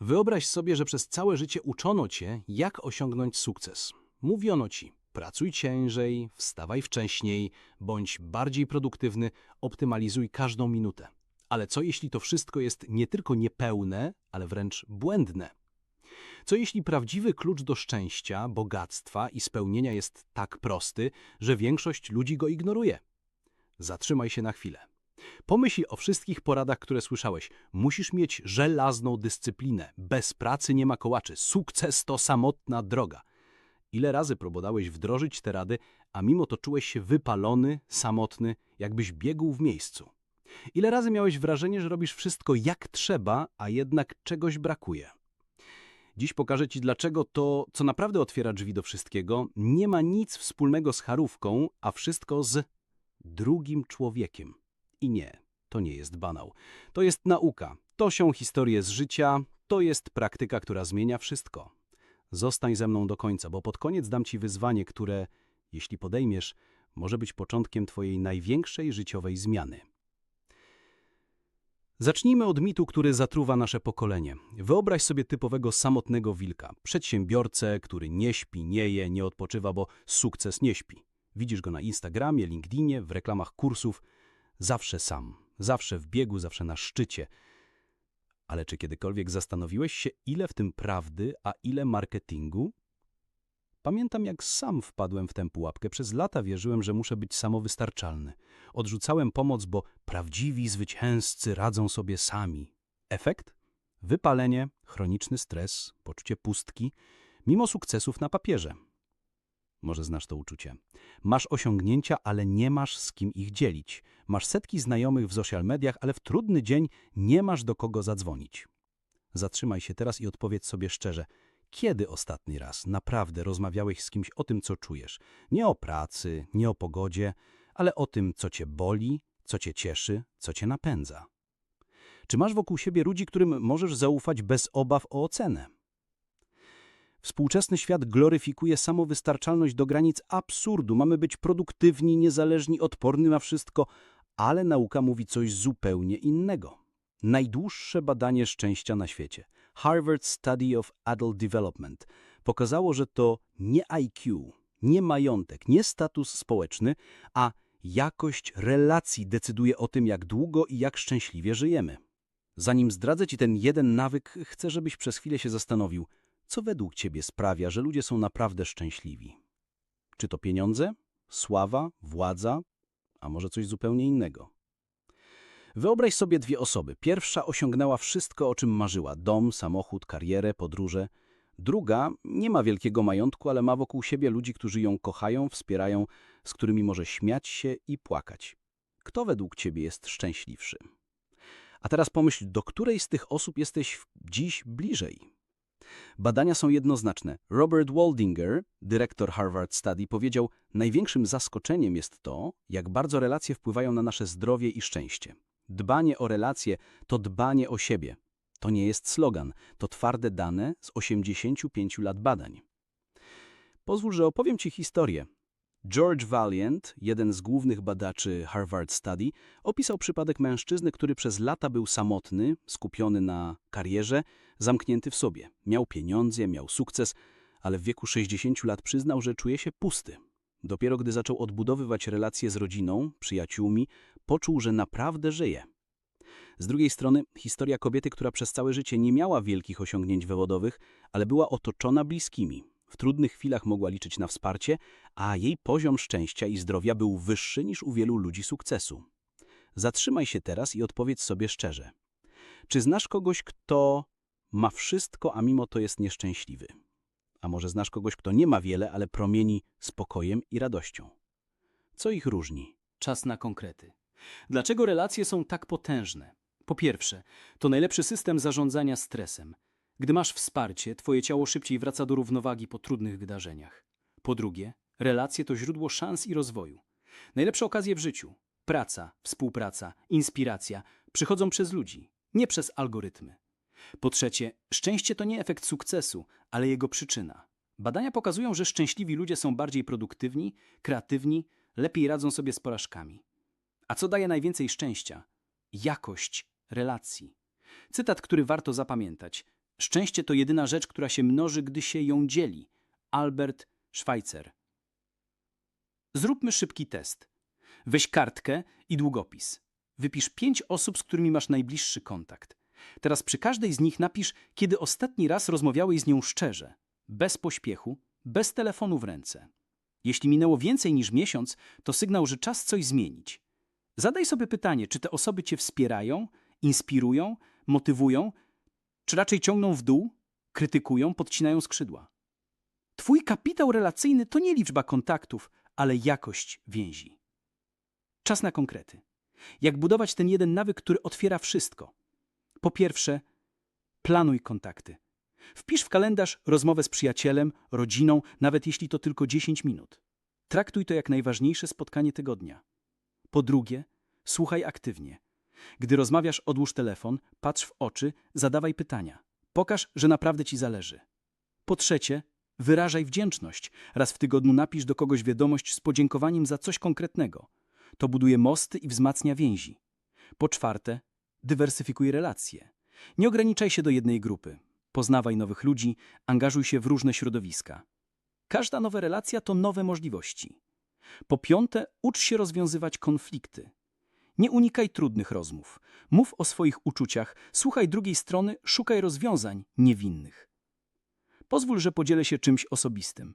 Wyobraź sobie, że przez całe życie uczono cię, jak osiągnąć sukces. Mówiono ci, pracuj ciężej, wstawaj wcześniej, bądź bardziej produktywny, optymalizuj każdą minutę. Ale co jeśli to wszystko jest nie tylko niepełne, ale wręcz błędne? Co jeśli prawdziwy klucz do szczęścia, bogactwa i spełnienia jest tak prosty, że większość ludzi go ignoruje? Zatrzymaj się na chwilę. Pomyśl o wszystkich poradach, które słyszałeś. Musisz mieć żelazną dyscyplinę. Bez pracy nie ma kołaczy. Sukces to samotna droga. Ile razy próbowałeś wdrożyć te rady, a mimo to czułeś się wypalony, samotny, jakbyś biegł w miejscu? Ile razy miałeś wrażenie, że robisz wszystko jak trzeba, a jednak czegoś brakuje? Dziś pokażę Ci, dlaczego to, co naprawdę otwiera drzwi do wszystkiego, nie ma nic wspólnego z charówką, a wszystko z drugim człowiekiem. I nie, to nie jest banał. To jest nauka, to są historie z życia, to jest praktyka, która zmienia wszystko. Zostań ze mną do końca, bo pod koniec dam Ci wyzwanie, które, jeśli podejmiesz, może być początkiem Twojej największej życiowej zmiany. Zacznijmy od mitu, który zatruwa nasze pokolenie. Wyobraź sobie typowego samotnego wilka, przedsiębiorcę, który nie śpi, nie je, nie odpoczywa, bo sukces nie śpi. Widzisz go na Instagramie, LinkedInie, w reklamach kursów. Zawsze sam, zawsze w biegu, zawsze na szczycie. Ale czy kiedykolwiek zastanowiłeś się, ile w tym prawdy, a ile marketingu? Pamiętam, jak sam wpadłem w tę pułapkę. Przez lata wierzyłem, że muszę być samowystarczalny. Odrzucałem pomoc, bo prawdziwi zwycięzcy radzą sobie sami. Efekt? Wypalenie, chroniczny stres, poczucie pustki, mimo sukcesów na papierze. Może znasz to uczucie. Masz osiągnięcia, ale nie masz z kim ich dzielić. Masz setki znajomych w social mediach, ale w trudny dzień nie masz do kogo zadzwonić. Zatrzymaj się teraz i odpowiedz sobie szczerze. Kiedy ostatni raz naprawdę rozmawiałeś z kimś o tym, co czujesz? Nie o pracy, nie o pogodzie, ale o tym, co cię boli, co cię cieszy, co cię napędza. Czy masz wokół siebie ludzi, którym możesz zaufać bez obaw o ocenę? Współczesny świat gloryfikuje samowystarczalność do granic absurdu. Mamy być produktywni, niezależni, odporni na wszystko, ale nauka mówi coś zupełnie innego. Najdłuższe badanie szczęścia na świecie, Harvard Study of Adult Development, pokazało, że to nie IQ, nie majątek, nie status społeczny, a jakość relacji decyduje o tym, jak długo i jak szczęśliwie żyjemy. Zanim zdradzę Ci ten jeden nawyk, chcę, żebyś przez chwilę się zastanowił, co według Ciebie sprawia, że ludzie są naprawdę szczęśliwi? Czy to pieniądze, sława, władza, a może coś zupełnie innego? Wyobraź sobie dwie osoby. Pierwsza osiągnęła wszystko, o czym marzyła. Dom, samochód, karierę, podróże. Druga nie ma wielkiego majątku, ale ma wokół siebie ludzi, którzy ją kochają, wspierają, z którymi może śmiać się i płakać. Kto według Ciebie jest szczęśliwszy? A teraz pomyśl, do której z tych osób jesteś dziś bliżej? Badania są jednoznaczne. Robert Waldinger, dyrektor Harvard Study, powiedział, największym zaskoczeniem jest to, jak bardzo relacje wpływają na nasze zdrowie i szczęście. Dbanie o relacje to dbanie o siebie. To nie jest slogan, to twarde dane z 85 lat badań. Pozwól, że opowiem Ci historię. George Valiant, jeden z głównych badaczy Harvard Study, opisał przypadek mężczyzny, który przez lata był samotny, skupiony na karierze, zamknięty w sobie. Miał pieniądze, miał sukces, ale w wieku 60 lat przyznał, że czuje się pusty. Dopiero gdy zaczął odbudowywać relacje z rodziną, przyjaciółmi, poczuł, że naprawdę żyje. Z drugiej strony historia kobiety, która przez całe życie nie miała wielkich osiągnięć wywodowych, ale była otoczona bliskimi. W trudnych chwilach mogła liczyć na wsparcie, a jej poziom szczęścia i zdrowia był wyższy niż u wielu ludzi sukcesu. Zatrzymaj się teraz i odpowiedz sobie szczerze. Czy znasz kogoś, kto ma wszystko, a mimo to jest nieszczęśliwy? A może znasz kogoś, kto nie ma wiele, ale promieni spokojem i radością? Co ich różni? Czas na konkrety. Dlaczego relacje są tak potężne? Po pierwsze, to najlepszy system zarządzania stresem. Gdy masz wsparcie, twoje ciało szybciej wraca do równowagi po trudnych wydarzeniach. Po drugie, relacje to źródło szans i rozwoju. Najlepsze okazje w życiu praca, współpraca, inspiracja przychodzą przez ludzi, nie przez algorytmy. Po trzecie, szczęście to nie efekt sukcesu, ale jego przyczyna. Badania pokazują, że szczęśliwi ludzie są bardziej produktywni, kreatywni, lepiej radzą sobie z porażkami. A co daje najwięcej szczęścia? Jakość relacji. Cytat, który warto zapamiętać. Szczęście to jedyna rzecz, która się mnoży, gdy się ją dzieli. Albert Schweitzer. Zróbmy szybki test. Weź kartkę i długopis. Wypisz pięć osób, z którymi masz najbliższy kontakt. Teraz przy każdej z nich napisz, kiedy ostatni raz rozmawiałeś z nią szczerze, bez pośpiechu, bez telefonu w ręce. Jeśli minęło więcej niż miesiąc, to sygnał, że czas coś zmienić. Zadaj sobie pytanie, czy te osoby cię wspierają, inspirują, motywują, czy raczej ciągną w dół, krytykują, podcinają skrzydła. Twój kapitał relacyjny to nie liczba kontaktów, ale jakość więzi. Czas na konkrety. Jak budować ten jeden nawyk, który otwiera wszystko? Po pierwsze, planuj kontakty. Wpisz w kalendarz rozmowę z przyjacielem, rodziną, nawet jeśli to tylko 10 minut. Traktuj to jak najważniejsze spotkanie tygodnia. Po drugie, słuchaj aktywnie. Gdy rozmawiasz, odłóż telefon, patrz w oczy, zadawaj pytania. Pokaż, że naprawdę ci zależy. Po trzecie, wyrażaj wdzięczność. Raz w tygodniu napisz do kogoś wiadomość z podziękowaniem za coś konkretnego. To buduje mosty i wzmacnia więzi. Po czwarte, dywersyfikuj relacje. Nie ograniczaj się do jednej grupy. Poznawaj nowych ludzi, angażuj się w różne środowiska. Każda nowa relacja to nowe możliwości. Po piąte, ucz się rozwiązywać konflikty. Nie unikaj trudnych rozmów. Mów o swoich uczuciach, słuchaj drugiej strony, szukaj rozwiązań niewinnych. Pozwól, że podzielę się czymś osobistym.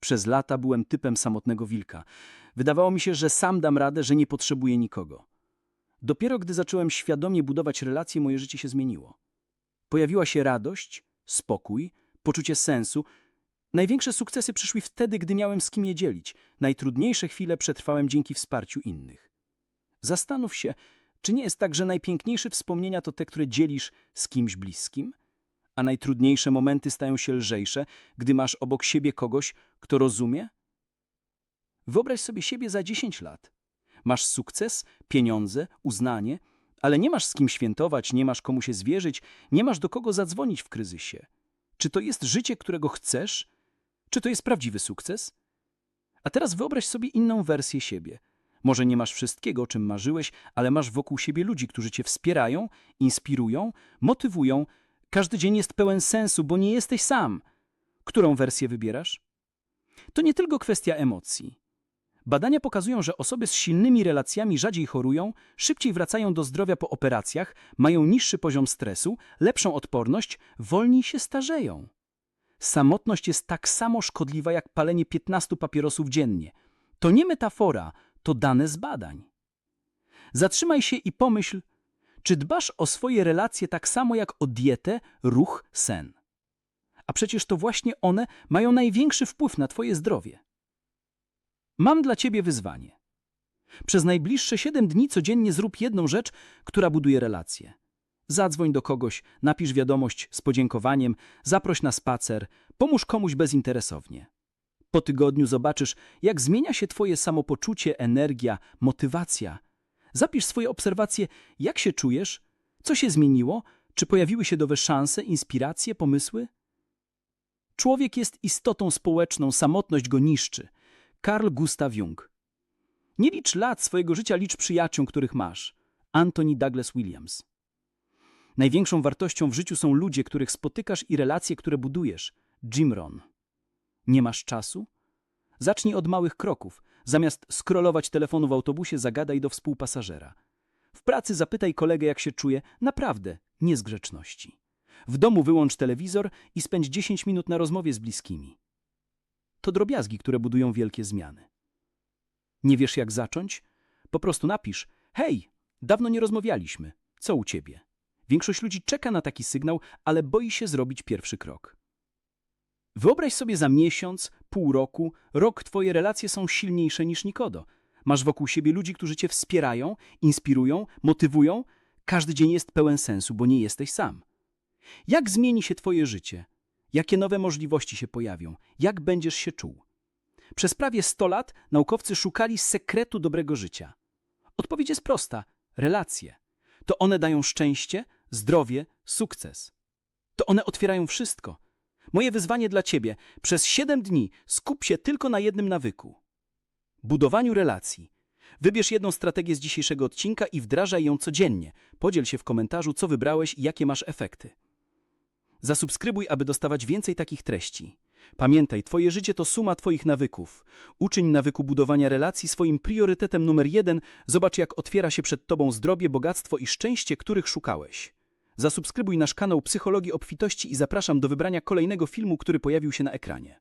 Przez lata byłem typem samotnego wilka. Wydawało mi się, że sam dam radę, że nie potrzebuję nikogo. Dopiero gdy zacząłem świadomie budować relacje, moje życie się zmieniło. Pojawiła się radość, spokój, poczucie sensu. Największe sukcesy przyszły wtedy, gdy miałem z kim je dzielić. Najtrudniejsze chwile przetrwałem dzięki wsparciu innych. Zastanów się, czy nie jest tak, że najpiękniejsze wspomnienia to te, które dzielisz z kimś bliskim? A najtrudniejsze momenty stają się lżejsze, gdy masz obok siebie kogoś, kto rozumie? Wyobraź sobie siebie za 10 lat. Masz sukces, pieniądze, uznanie, ale nie masz z kim świętować, nie masz komu się zwierzyć, nie masz do kogo zadzwonić w kryzysie. Czy to jest życie, którego chcesz? Czy to jest prawdziwy sukces? A teraz wyobraź sobie inną wersję siebie. Może nie masz wszystkiego, o czym marzyłeś, ale masz wokół siebie ludzi, którzy cię wspierają, inspirują, motywują. Każdy dzień jest pełen sensu, bo nie jesteś sam. Którą wersję wybierasz? To nie tylko kwestia emocji. Badania pokazują, że osoby z silnymi relacjami rzadziej chorują, szybciej wracają do zdrowia po operacjach, mają niższy poziom stresu, lepszą odporność, wolniej się starzeją. Samotność jest tak samo szkodliwa jak palenie 15 papierosów dziennie. To nie metafora, to dane z badań. Zatrzymaj się i pomyśl, czy dbasz o swoje relacje tak samo jak o dietę, ruch, sen. A przecież to właśnie one mają największy wpływ na twoje zdrowie. Mam dla ciebie wyzwanie. Przez najbliższe 7 dni codziennie zrób jedną rzecz, która buduje relacje. Zadzwoń do kogoś, napisz wiadomość z podziękowaniem, zaproś na spacer, pomóż komuś bezinteresownie. Po tygodniu zobaczysz, jak zmienia się twoje samopoczucie, energia, motywacja. Zapisz swoje obserwacje, jak się czujesz, co się zmieniło, czy pojawiły się nowe szanse, inspiracje, pomysły? Człowiek jest istotą społeczną, samotność go niszczy. Carl Gustav Jung. Nie licz lat swojego życia, licz przyjaciół, których masz. Anthony Douglas Williams. Największą wartością w życiu są ludzie, których spotykasz i relacje, które budujesz. Jim Rohn. Nie masz czasu? Zacznij od małych kroków. Zamiast scrollować telefonu w autobusie, zagadaj do współpasażera. W pracy zapytaj kolegę, jak się czuje, naprawdę, nie z grzeczności. W domu wyłącz telewizor i spędź 10 minut na rozmowie z bliskimi. To drobiazgi, które budują wielkie zmiany. Nie wiesz, jak zacząć? Po prostu napisz: Hej, dawno nie rozmawialiśmy. Co u ciebie? Większość ludzi czeka na taki sygnał, ale boi się zrobić pierwszy krok. Wyobraź sobie za miesiąc, pół roku, rok twoje relacje są silniejsze niż nikodo. Masz wokół siebie ludzi, którzy cię wspierają, inspirują, motywują. Każdy dzień jest pełen sensu, bo nie jesteś sam. Jak zmieni się twoje życie? Jakie nowe możliwości się pojawią? Jak będziesz się czuł? Przez prawie 100 lat naukowcy szukali sekretu dobrego życia. Odpowiedź jest prosta: relacje. To one dają szczęście, zdrowie, sukces. To one otwierają wszystko. Moje wyzwanie dla Ciebie. Przez 7 dni skup się tylko na jednym nawyku. Budowaniu relacji. Wybierz jedną strategię z dzisiejszego odcinka i wdrażaj ją codziennie. Podziel się w komentarzu, co wybrałeś i jakie masz efekty. Zasubskrybuj, aby dostawać więcej takich treści. Pamiętaj, Twoje życie to suma Twoich nawyków. Uczyń nawyku budowania relacji swoim priorytetem numer jeden. Zobacz, jak otwiera się przed Tobą zdrowie, bogactwo i szczęście, których szukałeś. Zasubskrybuj nasz kanał Psychologii Obfitości i zapraszam do wybrania kolejnego filmu, który pojawił się na ekranie.